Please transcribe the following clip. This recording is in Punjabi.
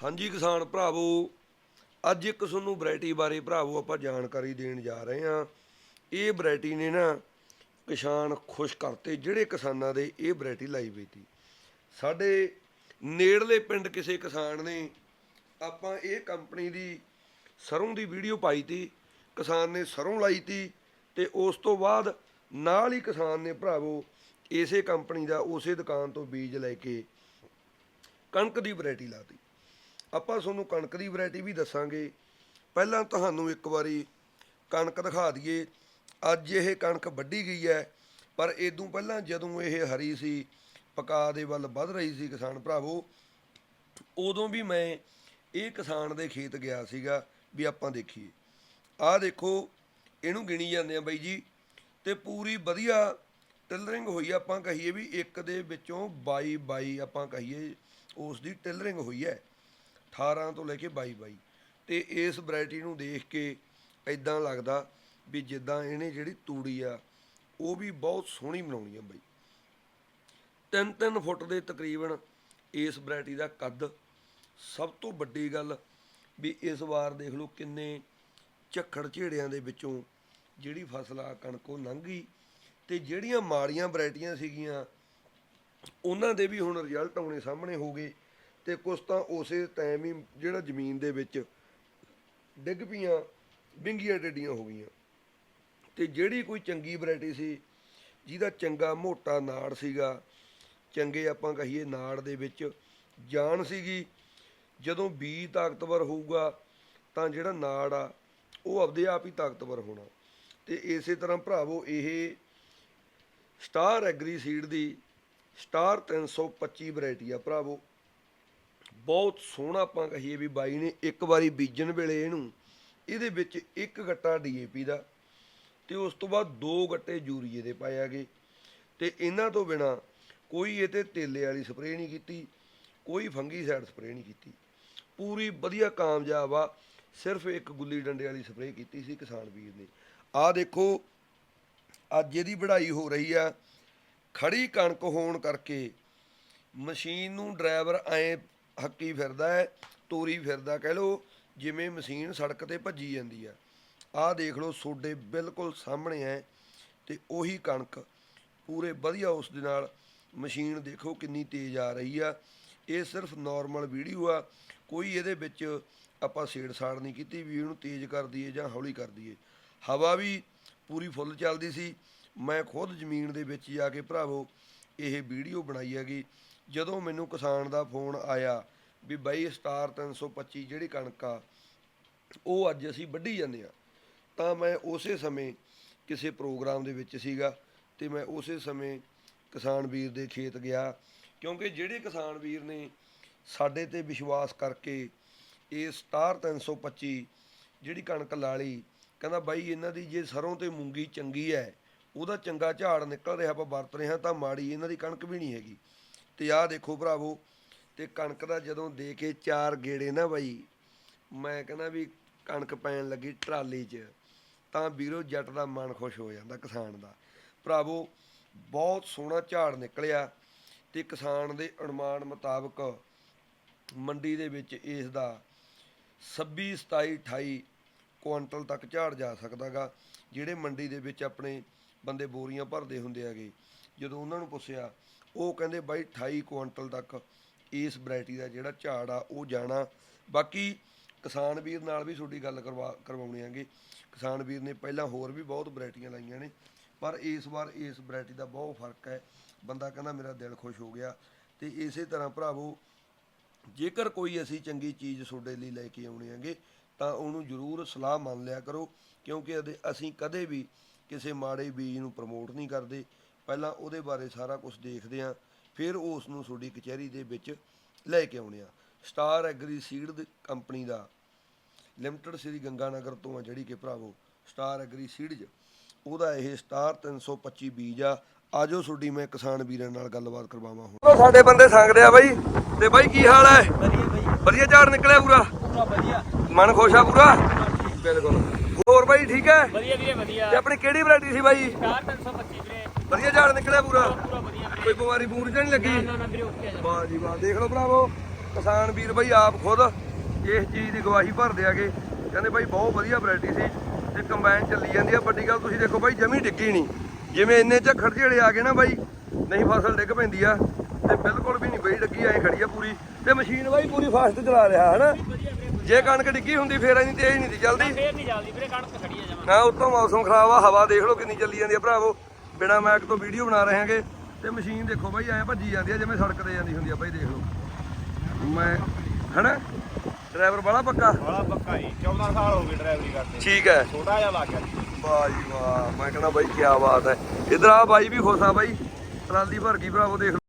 ਹਾਂਜੀ ਕਿਸਾਨ ਭਰਾਵੋ, ਅੱਜ ਇੱਕ ਤੁਹਾਨੂੰ ਵੈਰਾਈਟੀ ਬਾਰੇ ਭਰਾਵੋ ਆਪਾਂ ਜਾਣਕਾਰੀ ਦੇਣ ਜਾ ਰਹੇ ਹਾਂ। ਇਹ ਵੈਰਾਈਟੀ ਨੇ ਨਾ ਕਿਸਾਨ ਖੁਸ਼ ਕਰਤੇ, ਜਿਹੜੇ ਕਿਸਾਨਾਂ ਦੇ ਇਹ ਵੈਰਾਈਟੀ ਲਾਈ ਹੋਈ ਸੀ। ਸਾਡੇ ਨੇੜਲੇ ਪਿੰਡ ਕਿਸੇ ਕਿਸਾਨ ਨੇ ਆਪਾਂ ਇਹ ਕੰਪਨੀ ਦੀ ਸਰੋਂ ਦੀ ਵੀਡੀਓ ਪਾਈ ਤੀ ਕਿਸਾਨ ਨੇ ਸਰੋਂ ਲਾਈ ਤੀ ਤੇ ਉਸ ਤੋਂ ਬਾਅਦ ਨਾਲ ਹੀ ਕਿਸਾਨ ਨੇ ਭਰਾਵੋ ਇਸੇ ਕੰਪਨੀ ਦਾ ਉਸੇ ਦੁਕਾਨ ਤੋਂ ਬੀਜ ਲੈ ਕੇ ਕਣਕ ਦੀ ਵੈਰਾਈਟੀ ਲਾਤੀ। ਆਪਾਂ ਤੁਹਾਨੂੰ ਕਣਕ ਦੀ ਵੈਰਾਈਟੀ ਵੀ ਦੱਸਾਂਗੇ। ਪਹਿਲਾਂ ਤੁਹਾਨੂੰ ਇੱਕ ਵਾਰੀ ਕਣਕ ਦਿਖਾ ਦਈਏ। ਅੱਜ ਇਹ ਕਣਕ ਵੱਢੀ ਗਈ ਹੈ, ਪਰ ਇਦੋਂ ਪਹਿਲਾਂ ਜਦੋਂ ਇਹ ਹਰੀ ਸੀ, ਪਕਾ ਦੇ ਵੱਲ ਵੱਧ ਰਹੀ ਸੀ ਕਿਸਾਨ ਭਰਾਵੋ, ਉਦੋਂ ਵੀ ਮੈਂ ਇਹ ਕਿਸਾਨ ਦੇ ਖੇਤ ਗਿਆ ਸੀਗਾ ਵੀ ਆਪਾਂ ਦੇਖੀਏ। ਆਹ ਦੇਖੋ, ਇਹਨੂੰ ਗਿਣੀ ਜਾਂਦੇ ਆ ਬਾਈ ਜੀ ਤੇ ਪੂਰੀ ਵਧੀਆ ਟਿਲਰਿੰਗ ਹੋਈ ਆਪਾਂ ਕਹੀਏ ਵੀ ਇੱਕ ਦੇ ਵਿੱਚੋਂ 22 22 ਆਪਾਂ ਕਹੀਏ, ਉਸ ਦੀ ਟਿਲਰਿੰਗ ਹੋਈ ਹੈ। 18 ਤੋਂ ਲੈ ਕੇ 22 22 ਤੇ ਇਸ ਵੈਰਾਈਟੀ ਨੂੰ ਦੇਖ ਕੇ ਐਦਾਂ ਲੱਗਦਾ ਵੀ ਜਿੱਦਾਂ ਇਹਨੇ ਜਿਹੜੀ ਤੂੜੀ ਆ, ਉਹ ਵੀ ਬਹੁਤ ਸੋਹਣੀ ਬਣਾਉਣੀ ਆ ਬਾਈ। ਤਿੰਨ ਤਿੰਨ ਫੁੱਟ ਦੇ ਤਕਰੀਬਨ ਇਸ ਵੈਰਾਈਟੀ ਦਾ ਕੱਦ। ਸਭ ਤੋਂ ਵੱਡੀ ਗੱਲ ਵੀ ਇਸ ਵਾਰ ਦੇਖ ਲਓ ਕਿੰਨੇ ਝੱਖੜ ਝੇੜਿਆਂ ਦੇ ਵਿੱਚੋਂ ਜਿਹੜੀ ਫਸਲ ਆ, ਕਣਕੋਂ ਉਹ ਲੰਘ ਗਈ। ਤੇ ਜਿਹੜੀਆਂ ਮਾੜੀਆਂ ਵੈਰਾਈਟੀਆਂ ਸੀਗੀਆਂ, ਉਹਨਾਂ ਦੇ ਵੀ ਹੁਣ ਰਿਜ਼ਲਟ ਆਉਣੇ ਸਾਹਮਣੇ ਹੋ ਗਏ। ਤੇ ਕੁਝ ਤਾਂ ਉਸੇ ਟਾਈਮ ਹੀ ਜਿਹੜਾ ਜ਼ਮੀਨ ਦੇ ਵਿੱਚ ਡਿੱਗ ਪਈਆਂ ਵਿੰਗੀਆਂ ਡੱਡੀਆਂ ਹੋ ਗਈਆਂ। ਤੇ ਜਿਹੜੀ ਕੋਈ ਚੰਗੀ ਵੈਰਾਈਟੀ ਸੀ, ਜਿਹਦਾ ਚੰਗਾ ਮੋਟਾ ਨਾੜ ਸੀਗਾ, ਚੰਗੇ ਆਪਾਂ ਕਹੀਏ ਨਾੜ ਦੇ ਵਿੱਚ ਜਾਨ ਸੀਗੀ, ਜਦੋਂ ਬੀਜ ਤਾਕਤਵਰ ਹੋਊਗਾ ਤਾਂ ਜਿਹੜਾ ਨਾੜ ਆ, ਉਹ ਆਪਦੇ ਆਪ ਹੀ ਤਾਕਤਵਰ ਹੋਣਾ। ਤੇ ਇਸੇ ਤਰ੍ਹਾਂ ਭਰਾਵੋ, ਇਹ ਸਟਾਰ ਐਗਰੀ ਸੀਡ ਦੀ ਸਟਾਰ 325 ਵੈਰਾਈਟੀ ਆ ਭਰਾਵੋ। ਬਹੁਤ ਸੋਹਣਾ ਆਪਾਂ ਕਹੀਏ ਵੀ ਬਾਈ ਨੇ ਇੱਕ ਵਾਰੀ ਬੀਜਣ ਵੇਲੇ ਇਹਨੂੰ, ਇਹਦੇ ਵਿੱਚ ਇੱਕ ਗੱਟਾ ਡੀਏਪੀ ਦਾ ਤੇ ਉਸ ਤੋਂ ਬਾਅਦ ਦੋ ਗੱਟੇ ਯੂਰੀਏ ਦੇ ਪਾਏ ਆਗੇ ਤੇ ਇਹਨਾਂ ਤੋਂ ਬਿਨਾ ਕੋਈ ਇਹ ਤੇ ਤੇਲੇ ਵਾਲੀ ਸਪਰੇਅ ਨਹੀਂ ਕੀਤੀ, ਕੋਈ ਫੰਗੀਸਾਈਡ ਸਪਰੇਅ ਨਹੀਂ ਕੀਤੀ। ਪੂਰੀ ਵਧੀਆ ਕਾਮਯਾਬ ਆ, ਸਿਰਫ ਇੱਕ ਗੁੱਲੀ ਡੰਡੇ ਵਾਲੀ ਸਪਰੇਅ ਕੀਤੀ ਸੀ ਕਿਸਾਨ ਵੀਰ ਨੇ। ਆਹ ਦੇਖੋ, ਅੱਜ ਇਹਦੀ ਵਢਾਈ ਹੋ ਰਹੀ ਆ ਖੜੀ ਕਣਕ ਹੋਣ ਕਰਕੇ ਮਸ਼ੀਨ ਨੂੰ ਡਰਾਈਵਰ ਐ ਹੱਕੀ ਫਿਰਦਾ ਹੈ, ਤੋਰੀ ਫਿਰਦਾ, ਕਹਿ ਲੋ ਜਿਵੇਂ ਮਸ਼ੀਨ ਸੜਕ ਤੇ ਭੱਜੀ ਜਾਂਦੀ ਆ। ਆਹ ਦੇਖ ਲਓ, ਸੋਡੇ ਬਿਲਕੁਲ ਸਾਹਮਣੇ ਹੈ ਤੇ ਉਹੀ ਕਣਕ ਪੂਰੇ ਵਧੀਆ ਉਸ ਦੇ ਨਾਲ ਮਸ਼ੀਨ ਦੇਖੋ ਕਿੰਨੀ ਤੇਜ਼ ਆ ਰਹੀ ਆ। ਇਹ ਸਿਰਫ ਨਾਰਮਲ ਵੀਡੀਓ ਆ, ਕੋਈ ਇਹਦੇ ਵਿੱਚ ਆਪਾਂ ਛੇੜ ਸਾੜ ਨਹੀਂ ਕੀਤੀ ਵੀ ਇਹਨੂੰ ਤੇਜ਼ ਕਰ ਦਈਏ ਜਾਂ ਹੌਲੀ ਕਰ ਦਈਏ। ਹਵਾ ਵੀ ਪੂਰੀ ਫੁੱਲ ਚੱਲਦੀ ਸੀ। ਮੈਂ ਖੁਦ ਜ਼ਮੀਨ ਦੇ ਵਿੱਚ ਜਾ ਕੇ ਭਰਾਵੋ, ਇਹ ਵੀਡੀਓ ਬਣਾਈ ਹੈਗੀ। ਜਦੋਂ ਮੈਨੂੰ ਕਿਸਾਨ ਦਾ ਫੋਨ ਆਇਆ ਵੀ ਬਾਈ ਸਟਾਰ 325 ਜਿਹੜੀ ਕਣਕ ਆ, ਉਹ ਅੱਜ ਅਸੀਂ ਵੱਢੀ ਜਾਂਦੇ ਆ ਤਾਂ ਮੈਂ ਉਸੇ ਸਮੇਂ ਕਿਸੇ ਪ੍ਰੋਗਰਾਮ ਦੇ ਵਿੱਚ ਸੀਗਾ ਤੇ ਮੈਂ ਉਸੇ ਸਮੇਂ ਕਿਸਾਨ ਵੀਰ ਦੇ ਖੇਤ ਗਿਆ, ਕਿਉਂਕਿ ਜਿਹੜੇ ਕਿਸਾਨ ਵੀਰ ਨੇ ਸਾਡੇ ਤੇ ਵਿਸ਼ਵਾਸ ਕਰਕੇ ਇਹ ਸਟਾਰ 325 ਜਿਹੜੀ ਕਣਕ ਲਾ ਲਈ ਕਹਿੰਦਾ ਬਾਈ ਇਹਨਾਂ ਦੀ ਜੇ ਸਰੋਂ ਤੇ ਮੂੰਗੀ ਚੰਗੀ ਹੈ, ਉਹਦਾ ਚੰਗਾ ਝਾੜ ਨਿਕਲ ਰਿਹਾ, ਆਪਾਂ ਵਰਤ ਰਹੇ ਹਾਂ, ਤਾਂ ਮਾੜੀ ਇਹਨਾਂ ਦੀ ਕਣਕ ਵੀ ਨਹੀਂ ਹੈਗੀ। ਤੇ ਆਹ ਦੇਖੋ ਭਰਾਵੋ, ਤੇ ਕਣਕ ਦਾ ਜਦੋਂ ਦੇ ਕੇ ਚਾਰ ਗੇੜੇ ਨਾ ਬਾਈ, ਮੈਂ ਕਹਿੰਦਾ ਵੀ ਕਣਕ ਪੈਣ ਲੱਗੀ ਟਰਾਲੀ 'ਚ, ਤਾਂ ਵੀਰੋ ਜੱਟ ਦਾ ਮਨ ਖੁਸ਼ ਹੋ ਜਾਂਦਾ ਕਿਸਾਨ ਦਾ। ਭਰਾਵੋ, ਬਹੁਤ ਸੋਹਣਾ ਝਾੜ ਨਿਕਲਿਆ ਤੇ ਕਿਸਾਨ ਦੇ ਅਨੁਮਾਨ ਮੁਤਾਬਕ ਮੰਡੀ ਦੇ ਵਿੱਚ ਇਸ ਦਾ 26 27 28 ਕੁਇੰਟਲ ਤੱਕ ਝਾੜ ਜਾ ਸਕਦਾਗਾ ਜਿਹੜੇ ਮੰਡੀ ਦੇ ਵਿੱਚ ਆਪਣੇ ਬੰਦੇ ਬੋਰੀਆਂ ਭਰਦੇ ਹੁੰਦੇ ਹੈਗੇ। ਜਦੋਂ ਉਹਨਾਂ ਨੂੰ ਪੁੱਛਿਆ, ਉਹ ਕਹਿੰਦੇ ਬਾਈ 28 ਕੁਆਂਟਲ ਤੱਕ ਇਸ ਵੈਰਾਈਟੀ ਦਾ ਜਿਹੜਾ ਝਾੜ ਆ, ਉਹ ਜਾਣਾ। ਬਾਕੀ ਕਿਸਾਨ ਵੀਰ ਨਾਲ ਵੀ ਤੁਹਾਡੀ ਗੱਲ ਕਰਵਾ, ਕਰਵਾਉਣੀ ਆਂਗੇ ਕਿਸਾਨ ਵੀਰ ਨੇ ਪਹਿਲਾਂ ਹੋਰ ਵੀ ਬਹੁਤ ਵੈਰਾਈਟੀਆਂ ਲਾਈਆਂ ਨੇ, ਪਰ ਇਸ ਵਾਰ ਇਸ ਵੈਰਾਈਟੀ ਦਾ ਬਹੁਤ ਫ਼ਰਕ ਹੈ। ਬੰਦਾ ਕਹਿੰਦਾ ਮੇਰਾ ਦਿਲ ਖੁਸ਼ ਹੋ ਗਿਆ। ਤੇ ਇਸੇ ਤਰ੍ਹਾਂ ਭਰਾਵੋ, ਜੇਕਰ ਕੋਈ ਅਸੀਂ ਚੰਗੀ ਚੀਜ਼ ਤੁਹਾਡੇ ਲਈ ਲੈ ਕੇ ਆਉਣੀ ਹੈਗੇ, ਤਾਂ ਉਹਨੂੰ ਜ਼ਰੂਰ ਸਲਾਹ ਮੰਨ ਲਿਆ ਕਰੋ, ਕਿਉਂਕਿ ਅਦੇ- ਅਸੀਂ ਕਦੇ ਵੀ ਕਿਸੇ ਮਾੜੇ ਬੀਜ ਨੂੰ ਪ੍ਰਮੋਟ ਨਹੀਂ ਕਰਦੇ। ਪਹਿਲਾਂ ਉਹਦੇ ਬਾਰੇ ਸਾਰਾ ਕੁਝ ਦੇਖਦੇ ਹਾਂ ਫਿਰ ਉਸ ਨੂੰ ਤੁਹਾਡੀ ਕਚਹਿਰੀ ਦੇ ਵਿੱਚ ਲੈ ਕੇ ਆਉਣੇ ਆ। ਸਟਾਰ ਐਗਰੀ ਸੀਡ ਕੰਪਨੀ ਦਾ ਲਿਮਟਿਡ ਸ੍ਰੀ ਗੰਗਾਨਗਰ ਤੋਂ ਆ ਜਿਹੜੀ ਕਿ ਭਰਾਵੋ ਸਟਾਰ ਐਗਰੀ ਸੀਡਜ ਉਹਦਾ ਇਹ ਸਟਾਰ 325 ਬੀਜ ਆ। ਆਜੋ ਤੁਹਾਡੀ ਮੈਂ ਕਿਸਾਨ ਵੀਰਾਂ ਨਾਲ ਗੱਲਬਾਤ ਕਰਵਾਵਾਂ ਹੁਣ। ਸਾਡੇ ਬੰਦੇ ਸੰਗਦੇ ਆ ਬਾਈ। ਤੇ ਬਾਈ ਕੀ ਹਾਲ ਹੈ ਵਧੀਆ ਬਾਈ। ਵਧੀਆ ਝਾੜ ਨਿਕਲਿਆ ਪੂਰਾ? ਪੂਰਾ ਵਧੀਆ। ਮਨ ਖੁਸ਼ ਆ ਪੂਰਾ? ਬਿਲਕੁਲ। ਹੋਰ ਬਾਈ ਠੀਕ ਹੈ? ਵਧੀਆ ਵੀਰੇ ਵਧੀਆ। ਤੇ ਆਪਣੀ ਕਿਹੜੀ ਵੈਰਾਈਟੀ ਸੀ ਬਾਈ? 4325 ਵੀਰੇ। ਵਧੀਆ ਝਾੜ ਨਿਕਲਿਆ ਪੂਰਾ। ਕੋਈ ਬਿਮਾਰੀ ਬੂਰ ਤਾਂ ਨਹੀਂ ਲੱਗੀ? ਵਾਹ ਜੀ ਵਾਹ ਦੇਖ ਲਓ ਭਰਾਵੋ ਕਿਸਾਨ ਵੀਰ ਬਾਈ ਆਪ ਖੁਦ ਇਸ ਚੀਜ਼ ਦੀ ਗਵਾਹੀ ਭਰਦੇ ਆਗੇ ਕਹਿੰਦੇ ਬਾਈ ਬਹੁਤ ਵਧੀਆ ਵੈਰਾਈਟੀ ਸੀ ਤੇ ਕੰਬਾਈਨ ਚੱਲੀ ਜਾਂਦੀ ਆ। ਵੱਡੀ ਗੱਲ ਤੁਸੀਂ ਦੇਖੋ ਬਾਈ ਜਮੀ ਡਿੱਗੀ ਨਹੀਂ। ਜਿਵੇਂ ਇੰਨੇ ਝੱਖੜ ਝੇੜੇ ਆ ਗਏ ਨਾ ਬਾਈ ਨਹੀਂ ਫਸਲ ਡਿੱਗ ਪੈਂਦੀ ਆ ਤੇ ਬਿਲਕੁਲ ਵੀ ਨਹੀਂ ਬਈ ਡੱਗੀ ਐ ਖੜੀ ਆ ਪੂਰੀ। ਤੇ ਮਸ਼ੀਨ ਬਾਈ ਪੂਰੀ ਫਾਸਟ ਚਲਾ ਰਿਹਾ ਹਨਾ? ਜੇ ਕਣਕ ਡਿੱਗੀ ਹੁੰਦੀ ਫੇਰ ਇੰਨੀ ਤੇਜ਼ ਨਹੀਂ ਸੀ ਚੱਲਦੀ। ਫੇਰ ਨਹੀਂ ਚੱਲਦੀ ਵੀਰੇ ਕਣਕ ਖੜੀ ਆ ਜਮਾ। ਨਾ ਉਤੋਂ ਮੌਸਮ ਖਰਾਬ ਆ ਹਵਾ ਦੇਖ ਲਓ ਕਿੰਨੀ ਚੱਲੀ ਜਾਂਦੀ ਆ ਭਰਾਵੋ। ਬਿਨਾ ਮੈਕ ਤੋਂ ਵੀਡੀਓ ਬਣਾ ਰਹੇ ਹਾਂਗੇ ਤੇ ਮਸ਼ੀਨ ਦੇਖੋ ਬਾਈ ਐ ਭੱਜੀ ਜਾਂਦੀ ਆ ਜਿਵੇਂ ਸੜਕ ਤੇ ਜਾਂਦੀ ਹੁੰਦੀ ਆ ਬਾਈ ਦੇਖ ਲਓ। ਮੈਂ ਹਨਾ? ਡਰਾਈਵਰ ਬੜਾ ਪੱਕਾ? ਬੜਾ ਪੱਕਾ ਜੀ 14 ਸਾਲ ਹੋ ਗਏ ਡਰਾਈਵਰੀ ਕਰਦੇ ਠੀਕ ਹੈ। ਛੋਟਾ ਜਿਹਾ ਲੱਗ ਗਿਆ ਜੀ। ਵਾਹ ਜੀ ਵਾਹ ਮੈਂ ਕਹਿੰਦਾ ਬਾਈ ਕੀ ਬਾਤ ਹੈ। ਇਧਰ ਆ ਬਾਈ ਵੀ ਖੁਸ਼ ਬਾਈ। ਟਰਾਲੀ ਭਰ ਗਈ ਭਰਾਵੋ ਦੇਖ